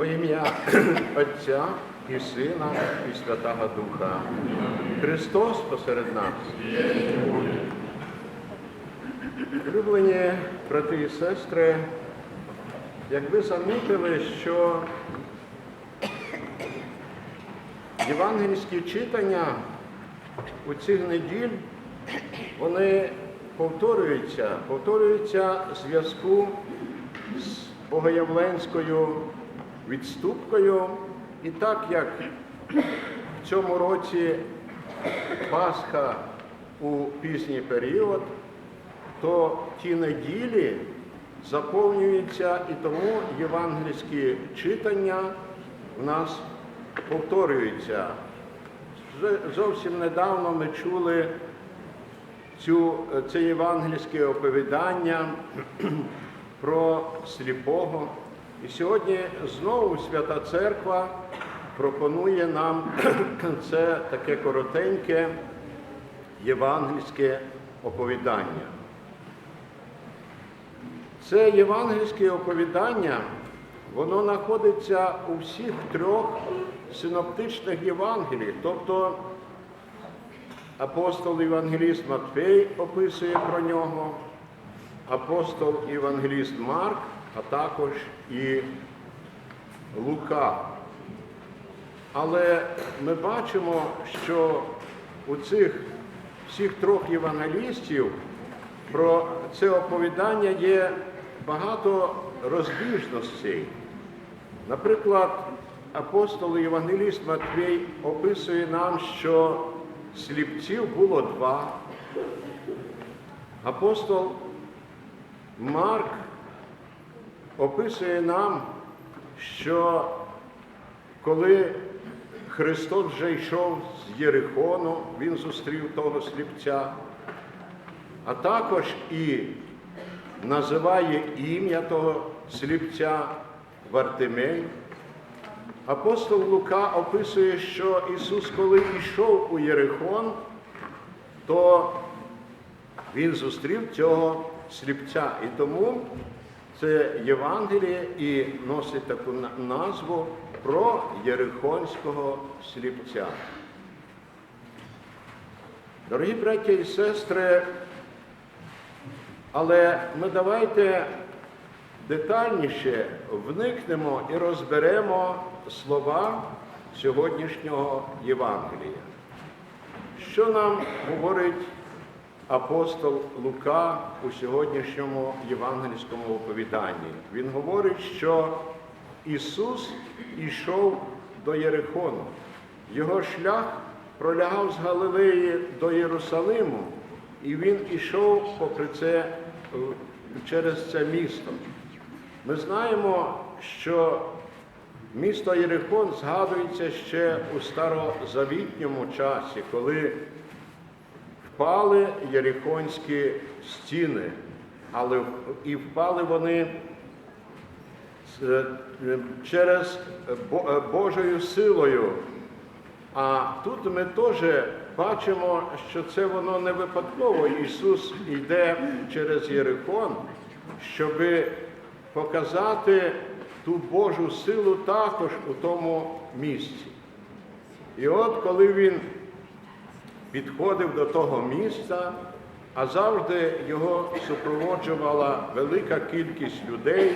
Во ім'я Отця і Сина, і Святого Духа. Христос посеред нас. Улюблені брати і сестри, як ви замітили, що євангельські читання у цих неділь вони повторюються, повторюються в зв'язку з богоявленською відступкою. І так як в цьому році Пасха у пізній період, то ті неділі заповнюються і тому євангельські читання в нас повторюються. Зовсім недавно ми чули цю, це євангельське оповідання про сліпого. І сьогодні знову Свята Церква пропонує нам це таке коротеньке євангельське оповідання. Це євангельське оповідання, воно знаходиться у всіх трьох синоптичних Євангеліях, тобто апостол Євангеліст Матфей описує про нього, апостол Євангеліст Марк, а також і Лука. Але ми бачимо, що у цих всіх трьох євангелістів про це оповідання є багато розбіжностей. Наприклад, апостол Євангеліст Матвій описує нам, що сліпців було два. Апостол Марк описує нам, що коли Христос вже йшов з Єрихону, Він зустрів того сліпця, а також і називає ім'я того сліпця Вартимей. Апостол Лука описує, що Ісус, коли йшов у Єрихон, то Він зустрів цього сліпця. І тому це Євангеліє і носить таку назву про Єрихонського сліпця. Дорогі браття і сестри, але ми давайте детальніше вникнемо і розберемо слова сьогоднішнього Євангелія. Що нам говорить апостол Лука у сьогоднішньому євангельському оповіданні? Він говорить, що Ісус ішов до Єрихону. Його шлях пролягав з Галилеї до Єрусалиму, і він ішов попри це через це місто. Ми знаємо, що місто Єрихон згадується ще у старозавітньому часі, коли впали єрихонські стіни, але і впали вони через Божою силою. А тут ми теж бачимо, що це воно не випадково. Ісус йде через Єрихон, щоб показати ту Божу силу також у тому місці. І от коли він підходив до того місця, а завжди його супроводжувала велика кількість людей,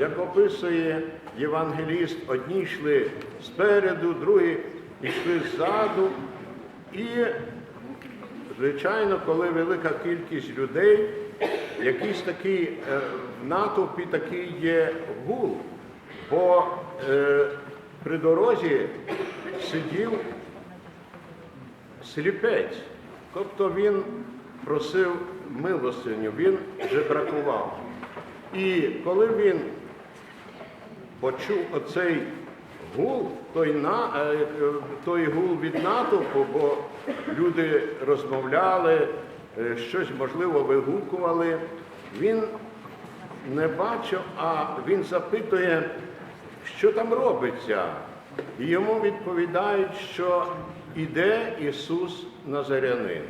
як описує євангеліст, одні йшли спереду, другі йшли ззаду. І, звичайно, коли велика кількість людей, якийсь такий е, в натовпі такий є гул, бо е, при дорозі сидів сліпець, тобто він просив милостиню, він жебракував. І коли він почув оцей гул, той на, е, той гул від натовпу, бо люди розмовляли, е, щось можливо вигукували, він не бачив, а він запитує, що там робиться. І йому відповідають, що іде Ісус Назарянин.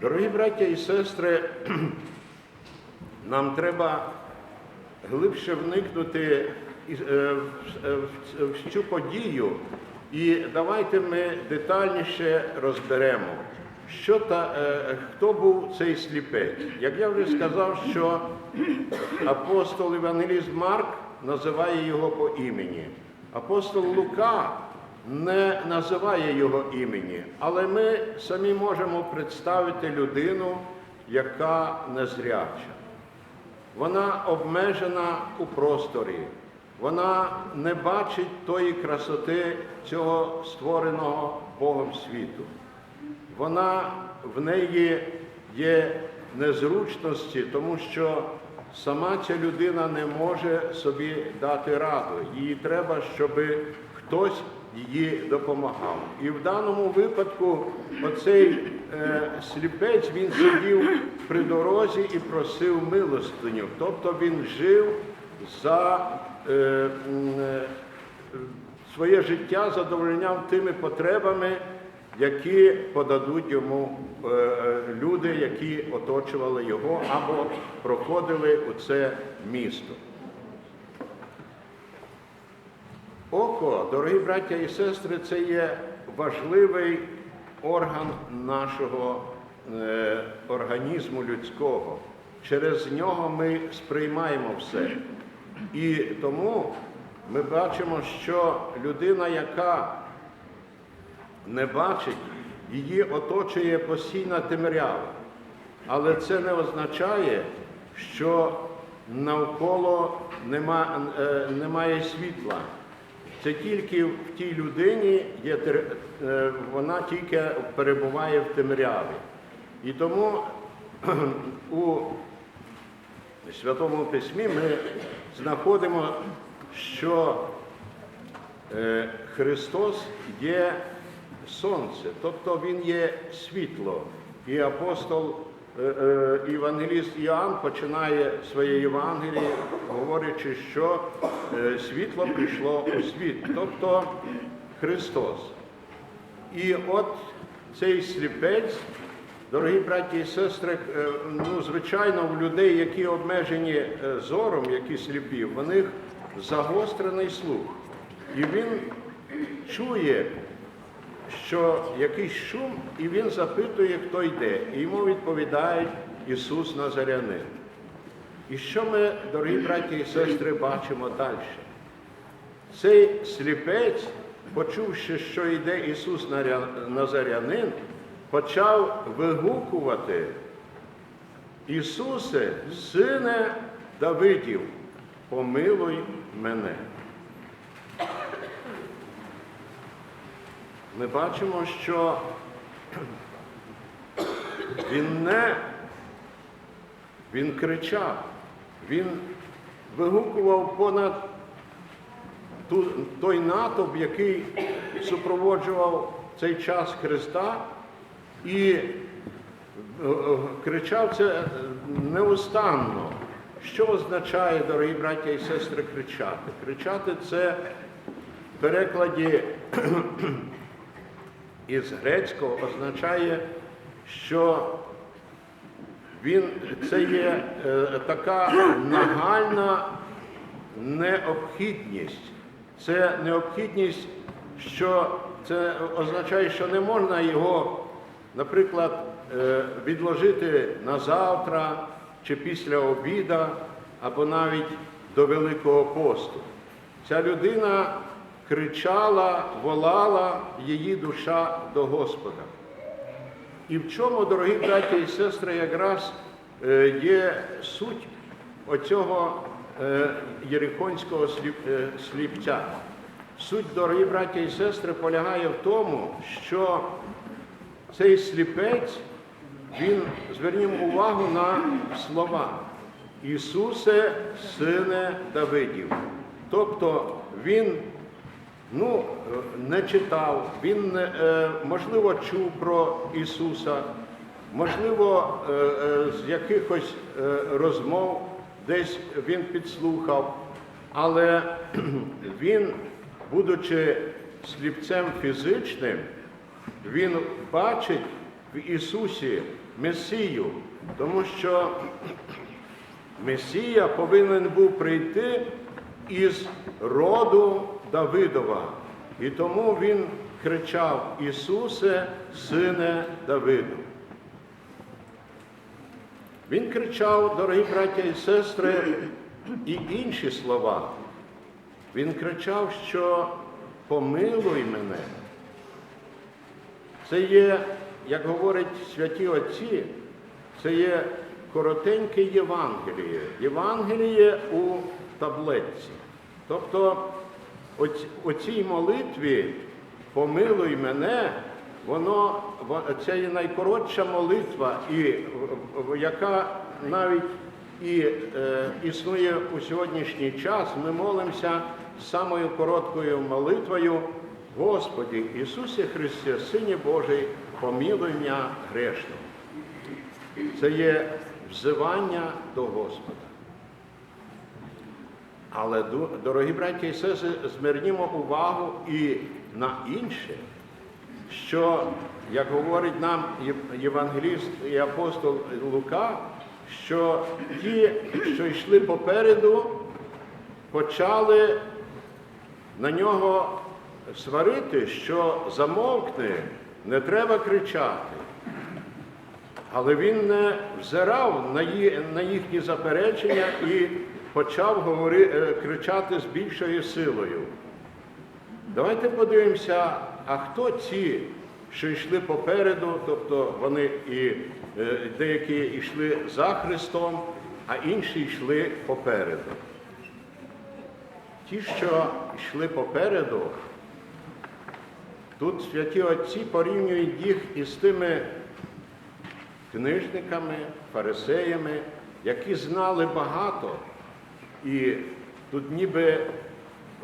Дорогі браття і сестри, нам треба глибше вникнути е, в- е, в- цю подію, і давайте ми детальніше розберемо, що та, е, хто був цей сліпець. Як я вже сказав, що апостол Євангеліст Марк називає його по імені. Апостол Лука не називає його імені, але ми самі можемо представити людину, яка незряча. Вона обмежена у просторі, вона не бачить тої красоти цього створеного Богом світу. Вона в неї є незручності, тому що сама ця людина не може собі дати раду. Їй треба, щоб хтось їй допомагав. І в даному випадку оцей е, сліпець він сидів при дорозі і просив милостиню. Тобто він жив за е, е, своє життя задовольняв тими потребами, які подадуть йому е, е, люди, які оточували його або проходили у це місто. Око, дорогі браття і сестри, це є важливий орган нашого е, організму людського. Через нього ми сприймаємо все. І тому ми бачимо, що людина, яка не бачить, її оточує постійна темрява. Але це не означає, що навколо нема, е, немає світла. Це тільки в тій людині є, е, вона тільки перебуває в темряві. І тому у Святому Письмі ми знаходимо, що е, Христос є сонце, тобто Він є світло. І апостол, Євангеліст Іоанн починає своє Євангеліє, говорячи, що е, світло прийшло у світ, тобто Христос. І от цей сліпець, дорогі браті і сестри, е, ну, звичайно, в людей, які обмежені е, зором, які сліпі, в них загострений слух. І він чує, що якийсь шум, і він запитує, хто йде. І йому відповідають Ісус Назарянин. І що ми, дорогі браті і сестри, бачимо далі? Цей сліпець, почувши, що йде Ісус Назарянин, почав вигукувати Ісусе, сине Давидів, помилуй мене. Ми бачимо, що він не він кричав, він вигукував понад той натовп, який супроводжував цей час Христа, і е, кричав це е, неустанно. Що означає, дорогі браття і сестри, кричати? Кричати це в перекладі із грецького означає, що він це є е, така нагальна необхідність. Це необхідність, що це означає, що не можна його, наприклад, е, відложити на завтра чи після обіда, або навіть до Великого посту. Ця людина кричала, волала її душа до Господа. І в чому, дорогі браті і сестри, якраз е, є суть оцього е, єрихонського е, сліпця. Суть, дорогі браті і сестри, полягає в тому, що цей сліпець, він, звернімо увагу на слова. Ісусе, сине Давидів. Тобто він ну, е, не читав, він, е, можливо, чув про Ісуса, можливо, е, з якихось розмов десь він підслухав, але він, будучи сліпцем фізичним, він бачить в Ісусі Месію, тому що Месія повинен був прийти із роду Давидова. І тому він кричав Ісусе, Сине Давиду. Він кричав, дорогі браття і сестри, і інші слова. Він кричав, що помилуй мене. Це є, як говорять святі отці, це є коротеньке Євангеліє. Євангеліє у таблетці. Тобто у цій молитві помилуй мене, воно це є найкоротша молитва, і, яка навіть і е, існує у сьогоднішній час. Ми молимося самою короткою молитвою. Господі Ісусі Христе, Сині Божий, помилуй мене грешного. Це є взивання до Господа. Але, дорогі браті і сестри, звернімо увагу і на інше, що, як говорить нам євангеліст і апостол Лука, що ті, що йшли попереду, почали на нього сварити, що замовкни, не треба кричати. Але він не взирав на їхні заперечення і почав говори, е, кричати з більшою силою. Давайте подивимося, а хто ці, що йшли попереду, тобто вони і е, деякі йшли за Христом, а інші йшли попереду. Ті, що йшли попереду, тут святі отці порівнюють їх із тими книжниками, фарисеями, які знали багато, і тут ніби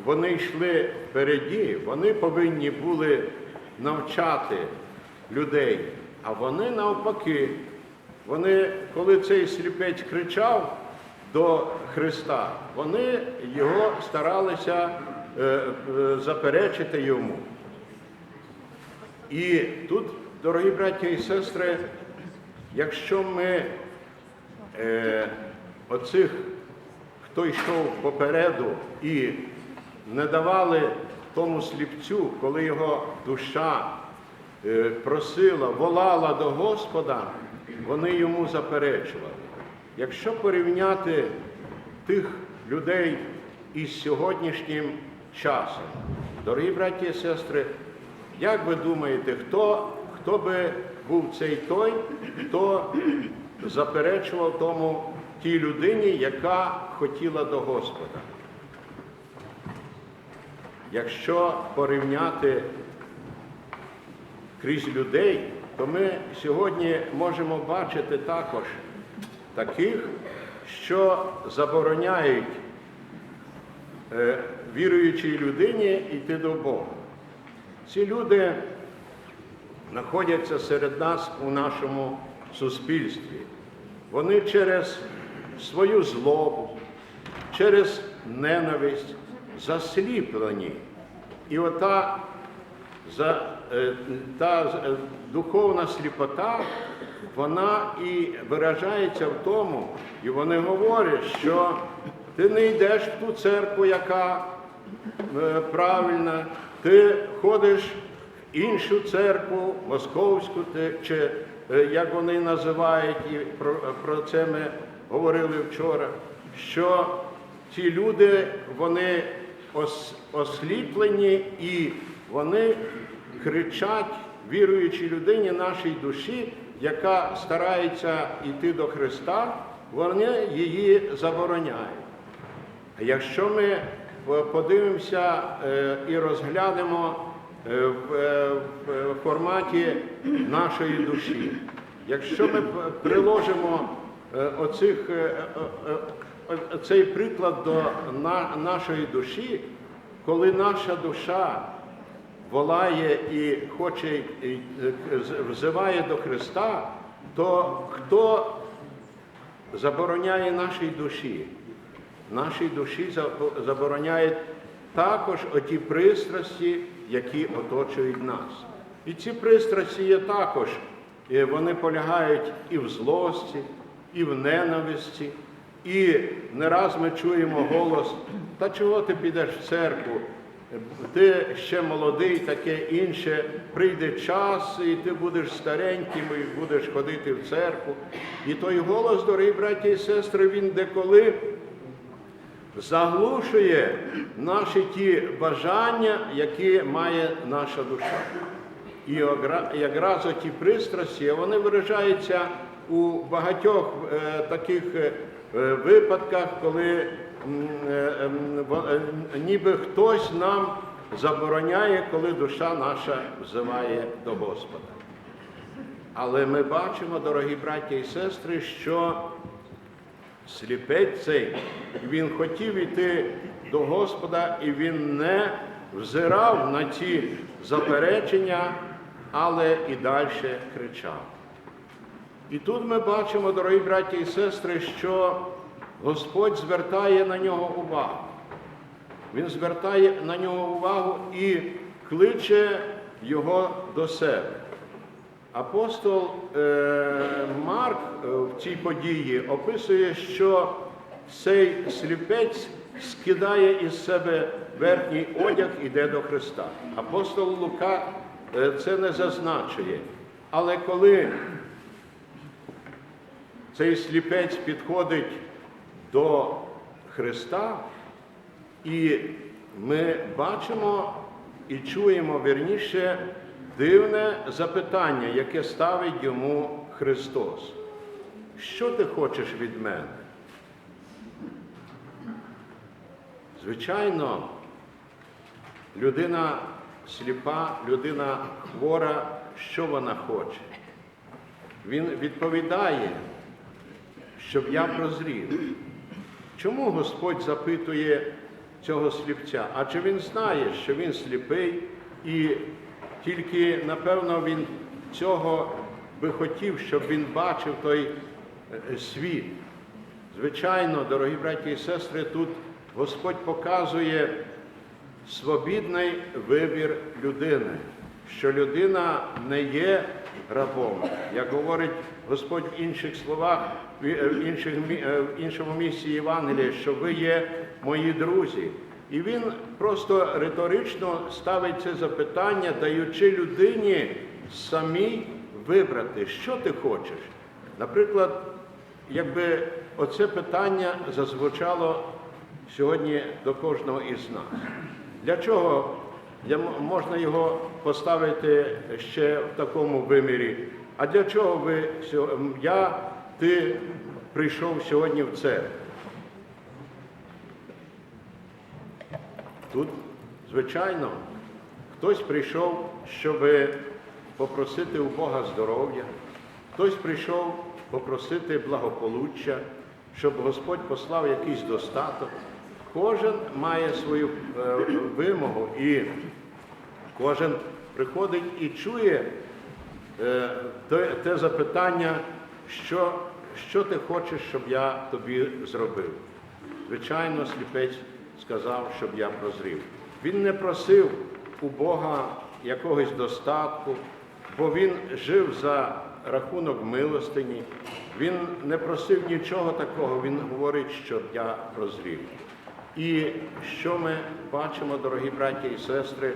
вони йшли впереді, вони повинні були навчати людей, а вони навпаки, вони, коли цей сліпець кричав до Христа, вони його старалися е, е, заперечити йому. І тут, дорогі браті і сестри, якщо ми е, оцих, хто йшов попереду і не давали тому сліпцю, коли його душа е, просила, волала до Господа, вони йому заперечували. Якщо порівняти тих людей із сьогоднішнім часом, дорогі браті і сестри, як ви думаєте, хто, хто би був цей той, хто заперечував тому тій людині, яка хотіла до Господа? Якщо порівняти крізь людей, то ми сьогодні можемо бачити також таких, що забороняють е, віруючій людині йти до Бога. Ці люди знаходяться серед нас у нашому суспільстві. Вони через свою злобу, через ненависть засліплені. І ота за, е, та е, духовна сліпота, вона і виражається в тому, і вони говорять, що ти не йдеш в ту церкву, яка е, правильна, ти ходиш в іншу церкву, московську, чи як вони називають, і про це ми говорили вчора, що ці люди, вони ос- осліплені і вони кричать віруючій людині нашій душі, яка старається йти до Христа, вони її забороняють. Якщо ми е, подивимося е, і розглянемо е, в форматі нашої душі, якщо ми приложимо оцих, е, е, е, цей приклад до на- нашої душі, коли наша душа волає і хоче і, е, взиває до Христа, то хто забороняє нашій душі? Нашій душі забороняє також оті пристрасті, які оточують нас. І ці пристрасті є також, е, вони полягають і в злості, і в ненависті, І не раз ми чуємо голос, та чого ти підеш в церкву? Ти ще молодий, таке інше, прийде час, і ти будеш стареньким, і будеш ходити в церкву. І той голос, дорогі браті і сестри, він деколи заглушує наші ті бажання, які має наша душа. І якраз оті пристрасті, вони виражаються у багатьох е, таких е, е, випадках, коли ем, ніби хтось нам забороняє, коли душа наша взиває до Господа. Але ми бачимо, дорогі браті і сестри, що сліпець цей, він хотів іти до Господа, і він не взирав на ці заперечення, але і далі кричав. І тут ми бачимо, дорогі браті і сестри, що Господь звертає на нього увагу. Він звертає на нього увагу і кличе його до себе. Апостол е, Марк е, в цій події описує, що цей сліпець скидає із себе верхній одяг і йде до Христа. Апостол Лука е, це не зазначує. Але коли цей сліпець підходить до Христа, і ми бачимо і чуємо вірніше дивне запитання, яке ставить йому Христос. Що ти хочеш від мене? Звичайно, людина сліпа, людина хвора, що вона хоче? Він відповідає, щоб я прозрів. Чому Господь запитує цього сліпця? Адже він знає, що він сліпий, і тільки, напевно, він цього би хотів, щоб він бачив той е, світ. Звичайно, дорогі браті і сестри, тут Господь показує свобідний вибір людини, що людина не є рабом. Як говорить Господь в інших словах, в е, інших е, в іншому місці Євангелія, що ви є мої друзі. І він просто риторично ставить це запитання, даючи людині самій вибрати, що ти хочеш. Наприклад, якби оце питання зазвучало сьогодні до кожного із нас. Для чого можна його поставити ще в такому вимірі? А для чого ви я, ти прийшов сьогодні в церкву? Тут, звичайно, хтось прийшов, щоб попросити у Бога здоров'я, хтось прийшов попросити благополуччя, щоб Господь послав якийсь достаток. Кожен має свою е, вимогу і кожен приходить і чує те, те запитання, що, що ти хочеш, щоб я тобі зробив. Звичайно, сліпець сказав, щоб я прозрів. Він не просив у Бога якогось достатку, бо він жив за рахунок милостині. Він не просив нічого такого, він говорить, щоб я прозрів. І що ми бачимо, дорогі браті і сестри?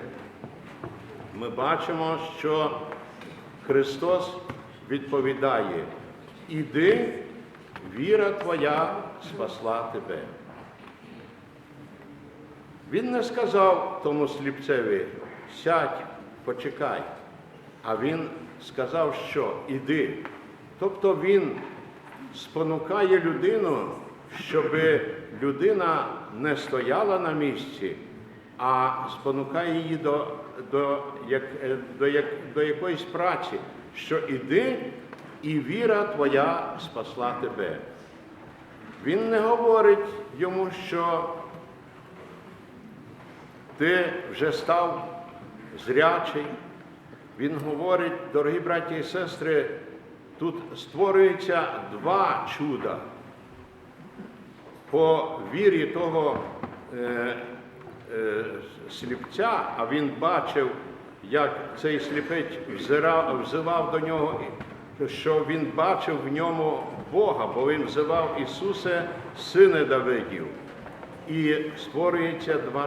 Ми бачимо, що Христос відповідає: іди, віра твоя спасла тебе. Він не сказав тому сліпцеві, сядь, почекай. А він сказав, що іди. Тобто він спонукає людину, щоб людина не стояла на місці, а спонукає її до, до, як, е, до, як, до якоїсь праці, що іди, і віра твоя спасла тебе. Він не говорить йому, що ти вже став зрячий. Він говорить, дорогі браті і сестри, тут створюється два чуда. По вірі того е, сліпця, а він бачив, як цей сліпець взирав, взивав до нього, що він бачив в ньому Бога, бо він взивав Ісусе, Сина Давидів. І створюється два